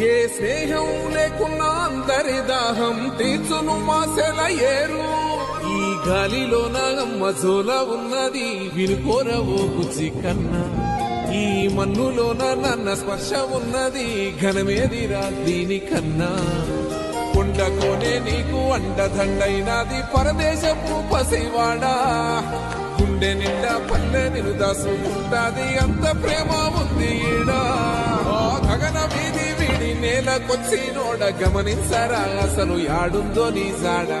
ఏ స్నేహం లేకున్నా అందరి దాహం తీర్చును మాసెల ఏరు. ఈ గాలిలో నాగమ్మ జోల ఉన్నది వినుకోరవో బుజ్జి కన్నా. ఈ మన్నులోన నన్న స్పర్శ ఉన్నది ఘనమేదిరా దీనికన్నా కొండకోనే నీకు అండదండైనది పరదేశపు పసివాడా. గుండె నిండా పల్లె నిన్ను ఉంటది అంత ప్రేమ ఉంది ఈడా. గగన వీధి వీడి నేలకొచ్చి నోడ గమనించరా అసలు యాడుందో నీ జాడా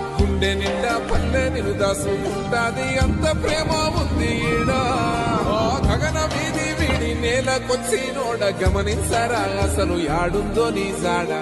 గుండె నిండా పల్లె నిన్ను దాసుకుంటాది అంత ప్రేమ ఉంది ఈడా. గగన వీధి వీడి నేలకొచ్చి నోడ గమనించరా అసలు యాడుందో నీ జాడా.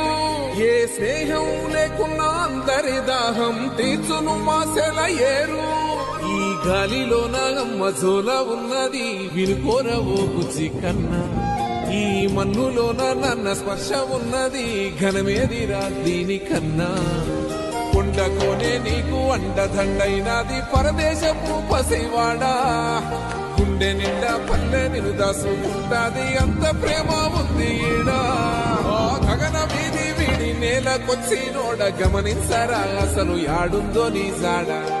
ఏ స్నేహం లేకున్నా అందరి దాహం తీర్చును మాసెల ఈ ఈ గాలిలోన మజోల ఉన్నది వినుకోరవో బుజ్జి కన్నా. ఈ మన్నులోన నన్న స్పర్శ ఉన్నది ఘనమేదిరా దీనికన్నా కొండకోనే నీకు అండదండైనది పరదేశపు పసివాడా. గుండె నిండా పల్లె నిన్ను దాసుకుంటాది అంత ప్రేమ ఉంది ఈడా. నేలకొచ్చి నోడ గమనించరా? అసలు యాడుందో నీ జాడా.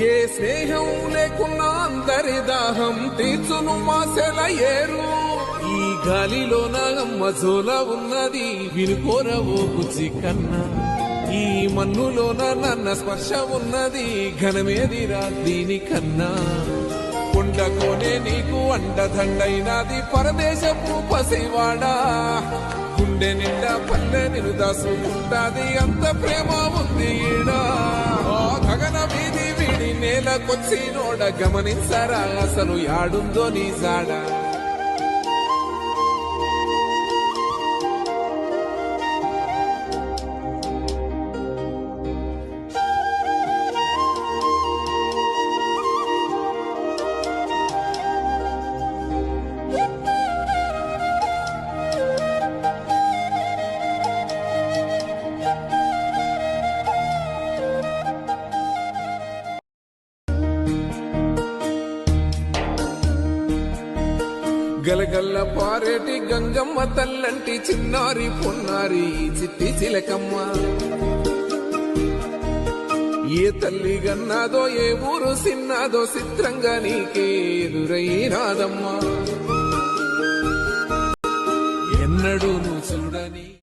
ఏ స్నేహం లేకున్నా అందరి దాహం తీర్చును మాసెల ఏరు. ఈ గాలిలోన మజోల ఉన్నది వినుకోరవో బుజ్జి కన్నా. ఈ మన్నులోన నన్న స్పర్శ ఉన్నది ఘనమేదిరా దీనికన్నా కొండకోనే నీకు అండదండైనది పరదేశపు పసివాడా. గుండె నిండా పల్లె నిన్ను దాసుకుంటాది అంత ప్రేమ ఉంది ఈడా. వీడి నేలకొచ్చి నోడ గమనించరా అసలు యాడుందో నీ జాడా గలగల్ల పారేటి గంగమ్మ తల్లంటి చిన్నారి పొన్నారి చిట్టి చిలకమ్మ. ఏ తల్లి గన్నాదో ఏ ఊరు సిన్నాదో చిత్రంగా నీకే ఎదురైనాదమ్మా ఎన్నడూ నువ్వు చూడని